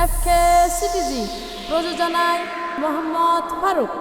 F কে CTG প্রযোজনায় মোহাম্মদ ফারুক